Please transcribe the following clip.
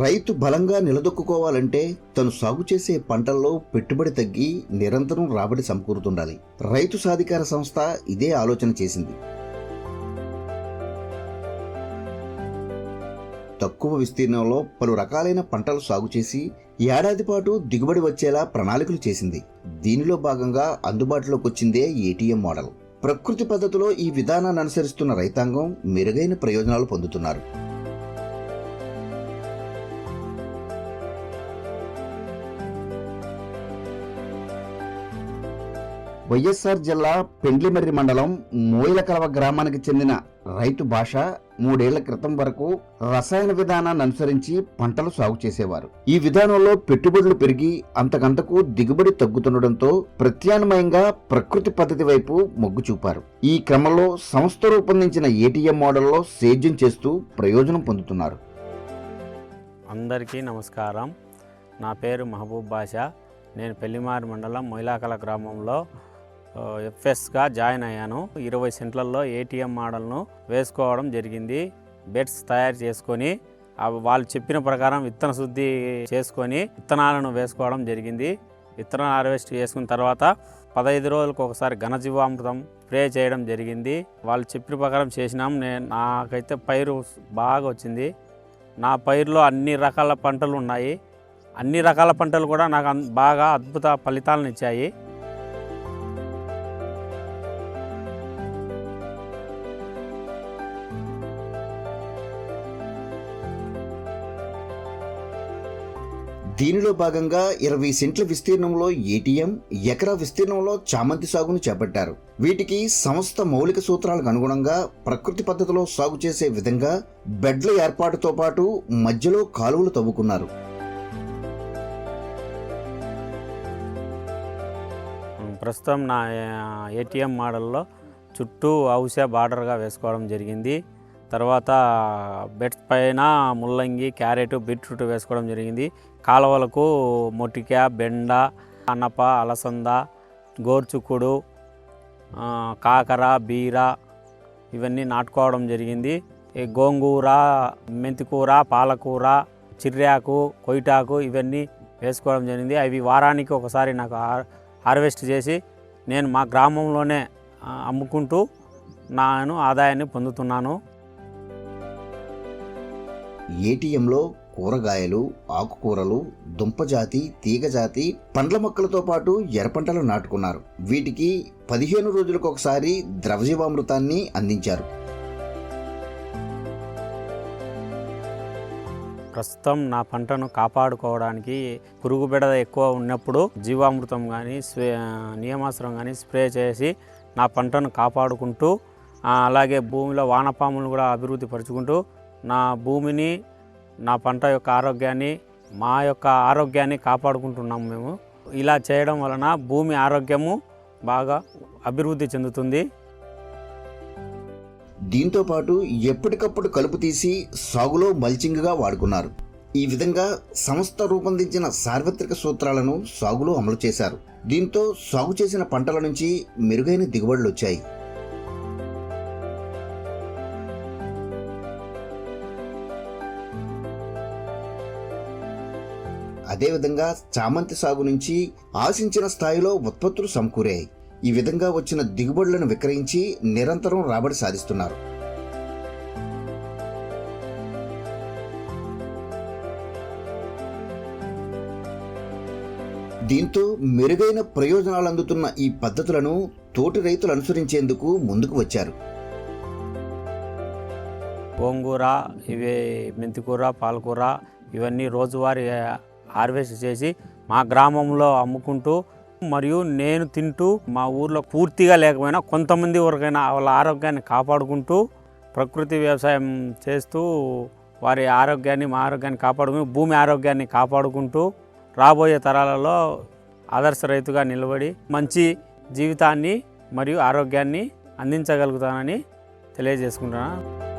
రైతు బలంగా నిలదొక్కుకోవాలంటే తను సాగు చేసే పంటల్లో పెట్టుబడి తగ్గి నిరంతరం రాబడి సమకూరుతుండాలి. రైతు సాధికార సంస్థ ఇదే ఆలోచన చేసింది. తక్కువ విస్తీర్ణంలో పలు రకాలైన పంటలు సాగు చేసి ఏడాది పాటు దిగుబడి వచ్చేలా ప్రణాళికలు చేసింది. దీనిలో భాగంగా అందుబాటులోకి వచ్చిందే ఏటీఎం మోడల్. ప్రకృతి పద్ధతిలో ఈ విధానాన్ని అనుసరిస్తున్న రైతాంగం మెరుగైన ప్రయోజనాలు పొందుతున్నారు. వైఎస్ఆర్ జిల్లా పెండ్లిమర్రి మండలం మోయిలకలవ గ్రామానికి చెందిన రైతు భాష మూడేళ్ళ క్రితం వరకు రసాయన విధానాన్ని అనుసరించి పంటలు సాగు చేసేవారు. ఈ విధానంలో పెట్టుబడులు పెరిగి అంతకంతకు దిగుబడి తగ్గుతుండటంతో ప్రత్యామ్నాయంగా ప్రకృతి పద్ధతి వైపు మొగ్గు చూపారు. ఈ క్రమంలో సంస్థ రూపొందించిన ఏటీఎం మోడల్లో సేద్యం చేస్తూ ప్రయోజనం పొందుతున్నారు. అందరికీ నమస్కారం. నా పేరు మహబూబ్ బాషా. నేను పెళ్ళిమారి మండలం మొయిలాకల గ్రామంలో ఎఫ్ఎస్గా జాయిన్ అయ్యాను. ఇరవై సెంట్లలో ఏటీఎం మోడల్ను వేసుకోవడం జరిగింది. బెడ్స్ తయారు చేసుకొని వాళ్ళు చెప్పిన ప్రకారం విత్తన శుద్ధి చేసుకొని విత్తనాలను వేసుకోవడం జరిగింది. విత్తన హార్వెస్ట్ చేసుకున్న తర్వాత పదహైదు రోజులకు ఒకసారి ఘనజీవామృతం స్ప్రే చేయడం జరిగింది. వాళ్ళు చెప్పిన ప్రకారం చేసినాం. నేను నాకైతే పైరు బాగా వచ్చింది. నా పైరులో అన్ని రకాల పంటలు ఉన్నాయి. అన్ని రకాల పంటలు కూడా నాకు బాగా అద్భుత ఫలితాలను ఇచ్చాయి. దీనిలో భాగంగా ఇరవై సెంట్ల విస్తీర్ణంలో ఏటీఎం ఎకరా విస్తీర్ణంలో చామంతి సాగును చేపట్టారు. వీటికి సంస్థ మౌలిక సూత్రాలకు అనుగుణంగా ప్రకృతి పద్ధతిలో సాగు చేసే విధంగా బెడ్ల ఏర్పాటుతో పాటు మధ్యలో కాలువలు తవ్వుకున్నారు. ప్రస్తుతం నా ఏటీఎం మోడల్లో చుట్టూ ఔష బార్డర్గా వేసుకోవడం జరిగింది. తర్వాత బెడ్స్ పైన ముల్లంగి క్యారెట్ బీట్రూట్ వేసుకోవడం జరిగింది. కాలువలకు మొటిక బెండ అనప అలసంద గోర్చుకుడు కాకర బీర ఇవన్నీ నాటుకోవడం జరిగింది. ఈ గోంగూర మెంతికూర పాలకూర చిర్రాకు కొయిటాకు ఇవన్నీ వేసుకోవడం జరిగింది. అవి వారానికి ఒకసారి నాకు హార్వెస్ట్ చేసి నేను మా గ్రామంలోనే అమ్ముకుంటూ నేను ఆదాయాన్ని పొందుతున్నాను. ఏటీఎంలో కూరగాయలు ఆకుకూరలు దుంపజాతి తీగజాతి పండ్ల మొక్కలతో పాటు ఎర్రపంటలు నాటుకున్నారు. వీటికి పదిహేను రోజులకు ఒకసారి ద్రవజీవామృతాన్ని అందించారు. ప్రస్తుతం నా పంటను కాపాడుకోవడానికి పురుగు బిడద ఎక్కువ ఉన్నప్పుడు జీవామృతం కానీ స్ప్రే నియమాస్త్రం కానీ స్ప్రే చేసి నా పంటను కాపాడుకుంటూ అలాగే భూమిలో వానపాములను కూడా అభివృద్ధి పరుచుకుంటూ నా భూమిని నా పంట యొక్క ఆరోగ్యాన్ని మా యొక్క ఆరోగ్యాన్ని కాపాడుకుంటున్నాము మేము. ఇలా చేయడం వలన భూమి ఆరోగ్యము బాగా అభివృద్ధి చెందుతుంది. దీంతో పాటు ఎప్పటికప్పుడు కలుపు తీసి సాగులో మల్చింగ్గా వాడుకున్నారు. ఈ విధంగా సంస్థ రూపొందించిన సార్వత్రిక సూత్రాలను సాగులో అమలు చేశారు. దీంతో సాగు చేసిన పంటల నుంచి మెరుగైన దిగుబడులు వచ్చాయి. అదేవిధంగా చామంతి సాగు నుంచి ఆశించిన స్థాయిలో ఉత్పత్తులు సమకూరాయి. ఈ విధంగా వచ్చిన దిగుబడులను విక్రయించి నిరంతరం రాబడి సాధిస్తున్నారు. దీంతో మెరుగైన ప్రయోజనాలు అందుతున్న ఈ పద్ధతులను తోటి రైతులు అనుసరించేందుకు ముందుకు వచ్చారు. గోంగూర ఇవి మెంతికూర పాలకూర ఇవన్నీ రోజువారీ హార్వెస్ట్ చేసి మా గ్రామంలో అమ్ముకుంటూ మరియు నేను తింటూ మా ఊర్లో పూర్తిగా లేకపోయినా కొంతమంది వరకైనా వాళ్ళ ఆరోగ్యాన్ని కాపాడుకుంటూ ప్రకృతి వ్యవసాయం చేస్తూ వారి ఆరోగ్యాన్ని మా ఆరోగ్యాన్ని కాపాడుకుని భూమి ఆరోగ్యాన్ని కాపాడుకుంటూ రాబోయే తరాలలో ఆదర్శ రైతుగా నిలబడి మంచి జీవితాన్ని మరియు ఆరోగ్యాన్ని అందించగలుగుతానని తెలియజేసుకుంటున్నాను